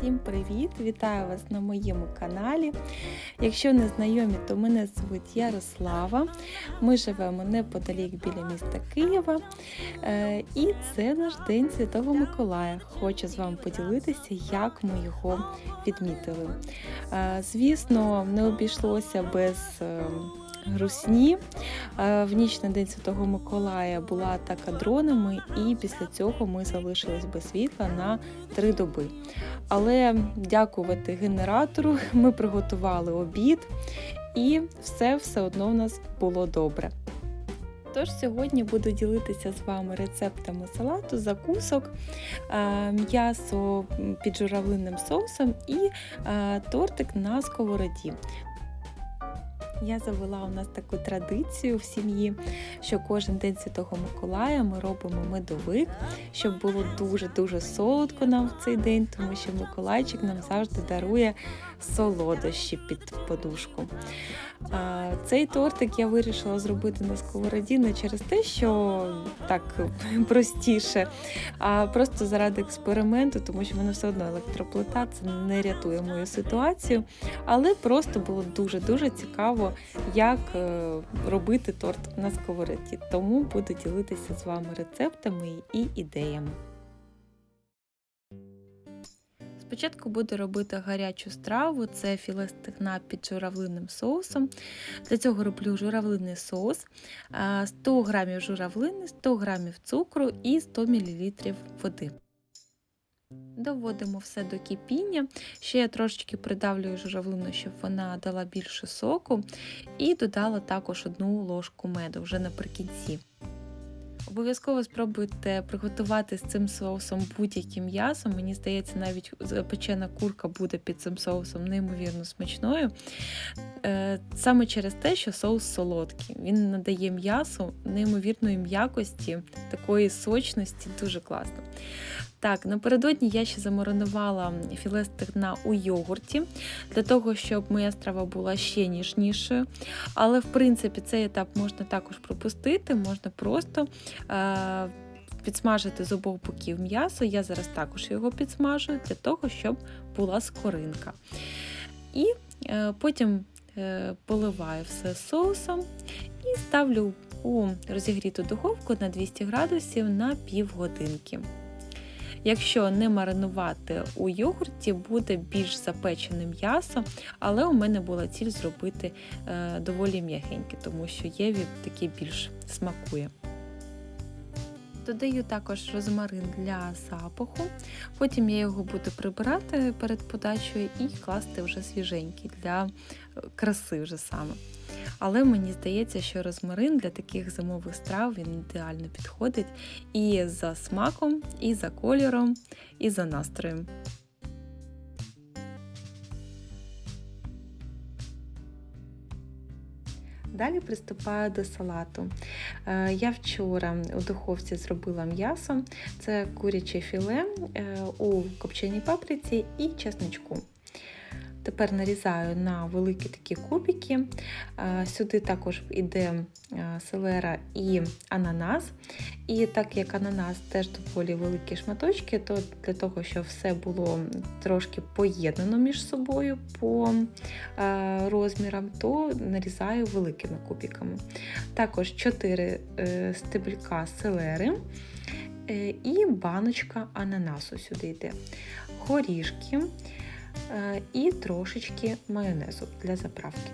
Всім привіт! Вітаю вас на моєму каналі. Якщо не знайомі, то мене звуть Ярослава. Ми живемо неподалік біля міста Києва. Е, І це наш День Святого Миколая. Хочу з вами поділитися, як ми його відмітили. Е, Звісно, не обійшлося без грусні. Е, В ніч на День Святого Миколая була атака дронами, і після цього ми залишились без світла на три доби. Але дякувати генератору, ми приготували обід, і все все одно в нас було добре. Тож сьогодні буду ділитися з вами рецептами салату, закусок, е, м'ясо під журавлиним соусом і е, тортик на сковороді. Я завела у нас таку традицію в сім'ї, що кожен день Святого Миколая ми робимо медовик, щоб було дуже-дуже солодко нам в цей день, тому що Миколайчик нам завжди дарує солодощі під подушку. А, Цей тортик я вирішила зробити на сковороді не через те, що так простіше, а просто заради експерименту, тому що мене все одно електроплита це не рятує мою ситуацію. Але просто було дуже-дуже цікаво, як е, робити торт на сковороді. Тому буду ділитися з вами рецептами і ідеями. Спочатку буду робити гарячу страву, це філе стегна під журавлиним соусом. Для цього роблю журавлинний соус, 100 г журавлини, 100 г цукру і 100 мл води. Доводимо все до кипіння. Ще я трошечки придавлюю журавлину, щоб вона дала більше соку, і додала також одну ложку меду вже наприкінці. Обов'язково спробуйте приготувати з цим соусом будь-яким м'ясом. Мені здається, навіть запечена курка буде під цим соусом неймовірно смачною. Саме через те, що соус солодкий. Він надає м'ясу неймовірної м'якості, такої сочності, дуже класно. Так, напередодні я ще замаринувала філе стегна у йогурті, для того, щоб моя страва була ще ніжнішою. Але, в принципі, цей етап можна також пропустити, можна просто е- підсмажити з обох боків м'ясо. Я зараз також його підсмажую, для того, щоб була скоринка. І е- потім е- поливаю все соусом і ставлю у розігріту духовку на 200 градусів на півгодинки. Якщо не маринувати у йогурті, буде більш запечене м'ясо, але у мене була ціль зробити е, доволі м'ягеньке, тому що єві таки більш смакує. Додаю також розмарин для запаху, потім я його буду прибирати перед подачею і класти вже свіженький для краси вже саме. Але мені здається, що розмарин для таких зимових страв він ідеально підходить і за смаком, і за кольором, і за настроєм. Далі приступаю до салату. Я вчора у духовці зробила м'ясо, це куряче філе у копченій паприці і чесничку. Тепер нарізаю на великі такі кубики. Сюди також йде селера і ананас. І так як ананас теж доволі великі шматочки, то для того, щоб все було трошки поєднано між собою по розмірам, то нарізаю великими кубиками. Також 4 е, стебелька селери. Е, і баночка ананасу сюди йде. Горішки, і трошечки майонезу для заправки.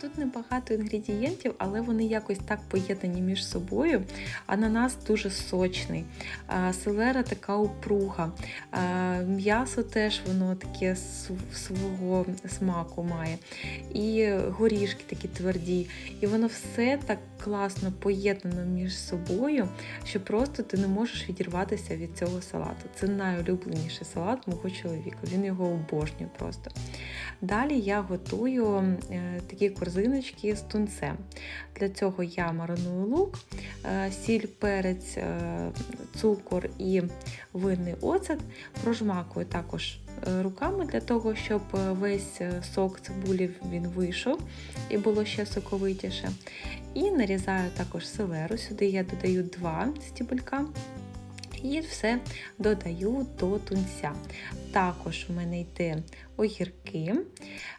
Тут небагато інгредієнтів, але вони якось так поєднані між собою. Ананас дуже сочний, селера така упруга, м'ясо теж воно таке свого смаку має. І горішки такі тверді. І воно все так класно поєднано між собою, що просто ти не можеш відірватися від цього салату. Це найулюбленіший салат мого чоловіка. Він його обожнює просто. Далі я готую такі корзиночки з тунцем. Для цього я мариную лук, сіль, перець, цукор і винний оцет, прожмакую також руками для того, щоб весь сок цибулі він вийшов і було ще соковитіше. І нарізаю також селеру. Сюди я додаю два стібелька І все додаю до тунця. Також в мене йде огірки,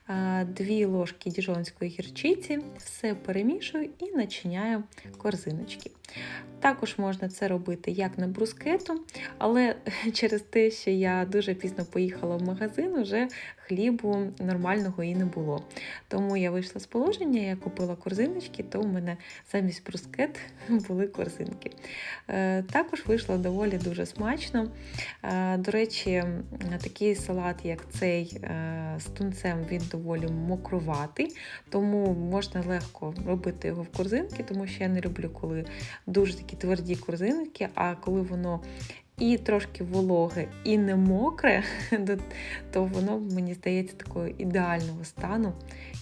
2 ложки діжонської гірчиці, все перемішую і начиняю корзиночки. Також можна це робити як на брускету, але через те, що я дуже пізно поїхала в магазин, вже хлібу нормального і не було. Тому я вийшла з положення, я купила корзиночки, то у мене замість брускет були корзинки. Е, також вийшло доволі дуже смачно. Е, до речі, такий салат, як цей е, з тунцем, він доволі мокруватий, тому можна легко робити його в корзинки, тому що я не люблю, коли дуже такі тверді корзинки, а коли воно і трошки вологе, і не мокре, то воно, мені здається, такого ідеального стану.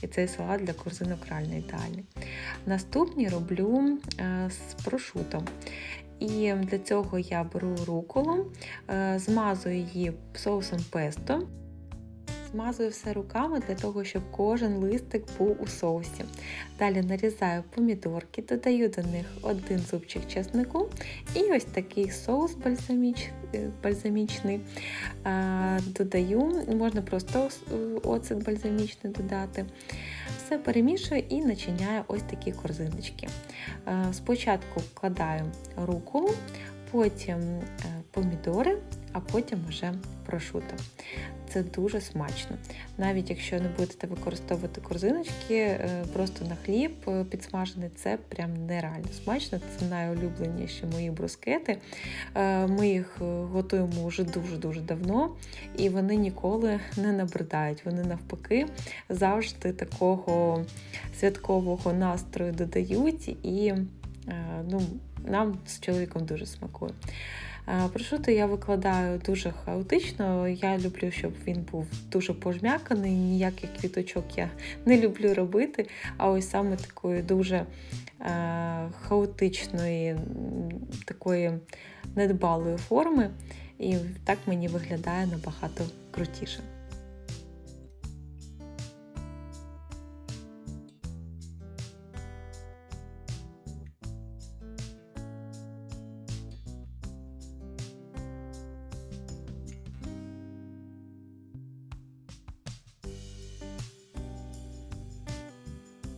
І цей салат для корзинок реально ідеальний. Наступні роблю з прошутом. І для цього я беру руколу, змазую її соусом песто. Змазую все руками для того, щоб кожен листик був у соусі. Далі нарізаю помідорки, додаю до них один зубчик чеснику і ось такий соус бальзаміч, е, бальзамічний. Додаю, можна просто оцет бальзамічний додати. Все перемішую і начиняю ось такі корзиночки. Спочатку вкладаю руколу, потім е, помідори, а потім вже прошуто. Це дуже смачно. Навіть якщо не будете використовувати корзиночки, е, просто на хліб е, підсмажений, це прям нереально смачно. Це найулюбленіші мої брускети. Е, ми їх готуємо вже дуже-дуже давно, і вони ніколи не набридають. Вони навпаки завжди такого святкового настрою додають, і ну, нам з чоловіком дуже смакує. Прошуто я викладаю дуже хаотично. Я люблю, щоб він був дуже пожмяканий, ніяких квіточок я не люблю робити. А ось саме такої дуже хаотичної, такої недбалої форми. І так мені виглядає набагато крутіше.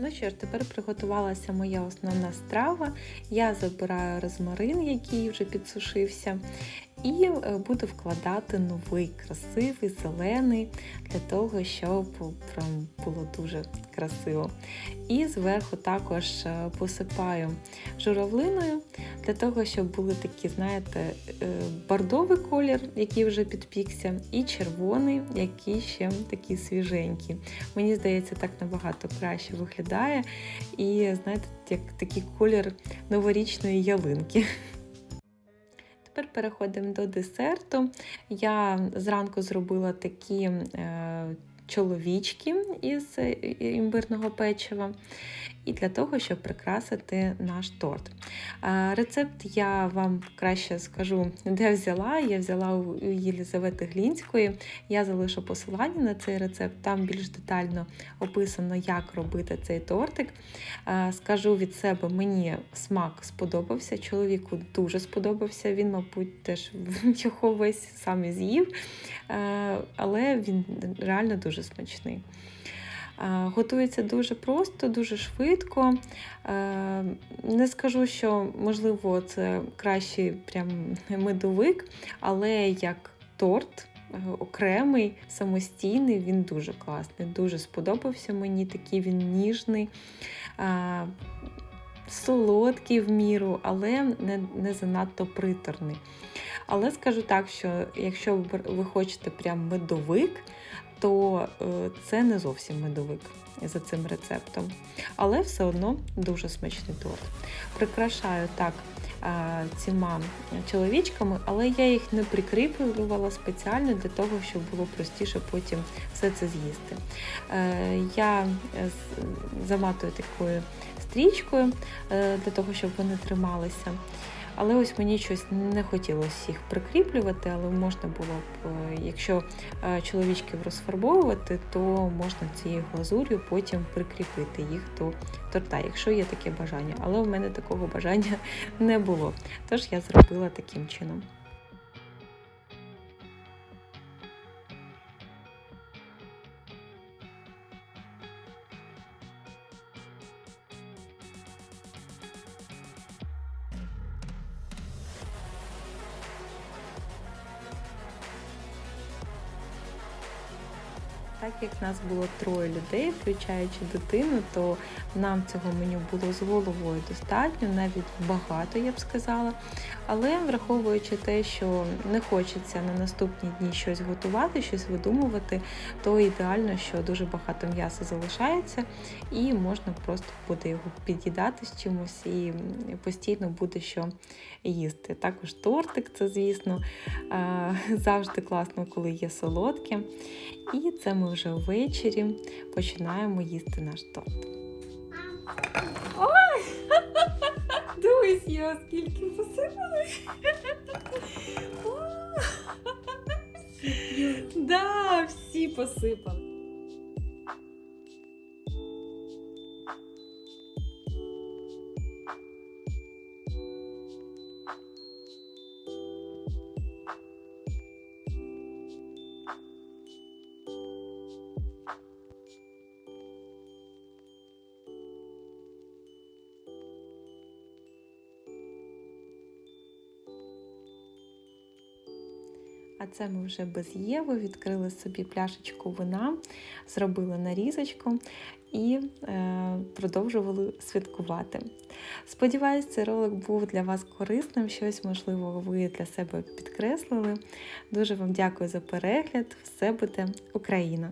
Ну що ж, тепер приготувалася моя основна страва. Я забираю розмарин, який вже підсушився, і е, буду вкладати новий, красивий, зелений, для того, щоб прям було дуже красиво. І зверху також е, посипаю журавлиною, для того, щоб були такі, знаєте, е, бордовий колір, який вже підпікся, і червоний, який ще такий свіженький. Мені здається, так набагато краще виглядає. І, знаєте, як такий колір новорічної ялинки. Переходимо до десерту. Я зранку зробила такі е, чоловічки із е, імбирного печива і для того, щоб прикрасити наш торт. Рецепт я вам краще скажу, де взяла. Я взяла у Єлізавети Глінської. Я залишу посилання на цей рецепт, там більш детально описано, як робити цей тортик. Скажу від себе, мені смак сподобався, чоловіку дуже сподобався. Він, мабуть, теж його весь сам з'їв, але він реально дуже смачний. Готується дуже просто, дуже швидко. Не скажу, що, можливо, це кращий прям медовик, але як торт. Окремий, самостійний, він дуже класний, дуже сподобався мені, такий він ніжний, солодкий в міру, але не не занадто приторний. Але скажу так, що якщо ви хочете прям медовик, то е, це не зовсім медовик за цим рецептом. Але все одно дуже смачний торт. Прикрашаю так цими чоловічками, але я їх не прикріплювала спеціально для того, щоб було простіше потім все це з'їсти. Е, я заматую такою стрічкою е, для того, щоб вони трималися. Але ось мені щось не хотілося їх прикріплювати, але можна було б, е, якщо е, чоловічків розфарбовувати, то можна цією глазур'ю потім прикріпити їх до торта, якщо є таке бажання. Але в мене такого бажання не було. Тож я зробила таким чином. Як нас було троє людей, включаючи дитину, то нам цього меню було з головою достатньо, навіть багато, я б сказала. Але враховуючи те, що не хочеться на наступні дні щось готувати, щось видумувати, то ідеально, що дуже багато м'яса залишається, і можна просто буде його під'їдати з чимось і постійно буде що їсти. Також тортик, це звісно, завжди класно, коли є солодке. І це ми вже ввечері починаємо їсти наш торт. Ой! Дивись, я скільки посипали. Да, всі посипали. А це ми вже без Єви відкрили собі пляшечку вина, зробили нарізочку і е, продовжували святкувати. Сподіваюсь, цей ролик був для вас корисним, щось, можливо, ви для себе підкреслили. Дуже вам дякую за перегляд. Все буде Україна!